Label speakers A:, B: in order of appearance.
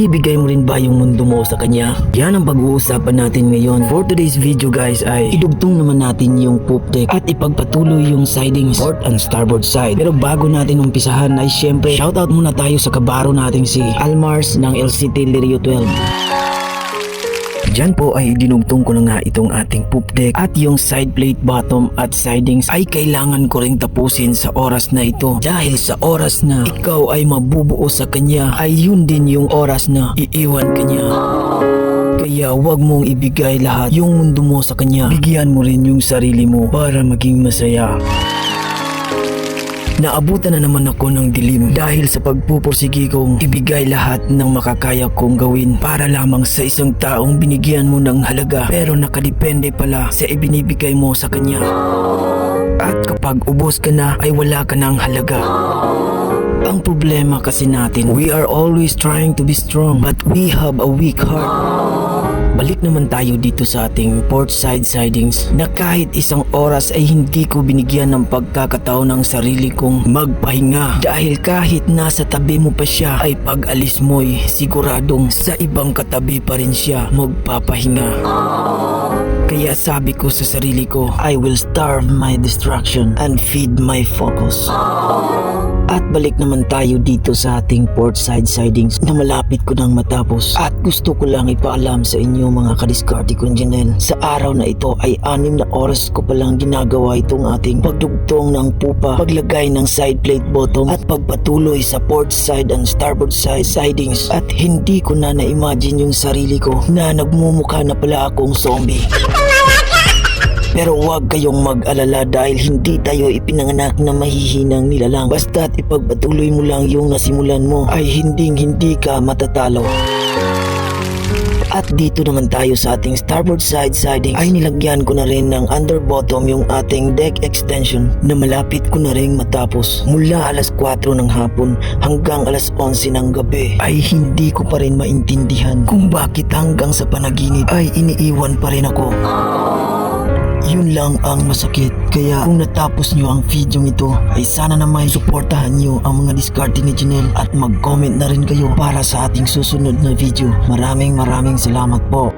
A: Ibinibigay mo rin ba yung mundo mo sa kanya? Yan ang pag-uusapan natin ngayon. For today's video guys ay idugtong naman natin yung poop deck at ipagpatuloy yung sidings port and starboard side. Pero bago natin umpisahan ay syempre shoutout muna tayo sa kabaro nating si Almars ng LCT Lirio 12. Diyan po ay dinugtong ko na nga itong ating poop deck at yung side plate bottom at sidings ay kailangan ko ring tapusin sa oras na ito dahil sa oras na ikaw ay mabubuo sa kanya ay yun din yung oras na iiwan kanya. Kaya wag mong ibigay lahat yung mundo mo sa kanya. Bigyan mo rin yung sarili mo para maging masaya. Naabutan na naman ako ng dilim dahil sa pagpupursigi kong ibigay lahat ng makakaya kong gawin para lamang sa isang taong binigyan mo ng halaga pero nakadepende pala sa ibinibigay mo sa kanya. At kapag ubos ka na ay wala ka ng halaga. Ang problema kasi natin, we are always trying to be strong but we have a weak heart. Balik naman tayo dito sa ating port side sidings na kahit isang oras ay hindi ko binigyan ng pagkakataon ng sarili kong magpahinga dahil kahit nasa tabi mo pa siya ay pag alis mo'y siguradong sa ibang katabi pa rin siya magpapahinga. Kaya sabi ko sa sarili ko, I will starve my distraction and feed my focus. At balik naman tayo dito sa ating port side sidings na malapit ko nang matapos. At gusto ko lang ipaalam sa inyo mga kadiskarte kong Janelle. Sa araw na ito ay anim na oras ko palang ginagawa itong ating pagdugtong ng pupa, paglagay ng side plate bottom at pagpatuloy sa port side and starboard side sidings. At hindi ko na na-imagine yung sarili ko na nagmumukha na pala akong zombie. Pero huwag kayong mag-alala dahil hindi tayo ipinanganak na mahihinang nilalang. Basta't ipagpatuloy mo lang yung nasimulan mo ay hinding hindi ka matatalo. At dito naman tayo sa ating starboard side siding ay nilagyan ko na rin ng under bottom yung ating deck extension na malapit ko na rin matapos. Mula alas 4 ng hapon hanggang alas 11 ng gabi ay hindi ko pa rin maintindihan kung bakit hanggang sa panaginip ay iniiwan pa rin ako. Yun lang ang masakit. Kaya kung natapos nyo ang video ito, ay sana naman suportahan nyo ang mga diskarte ni Janelle at mag-comment na rin kayo para sa ating susunod na video. Maraming maraming salamat po.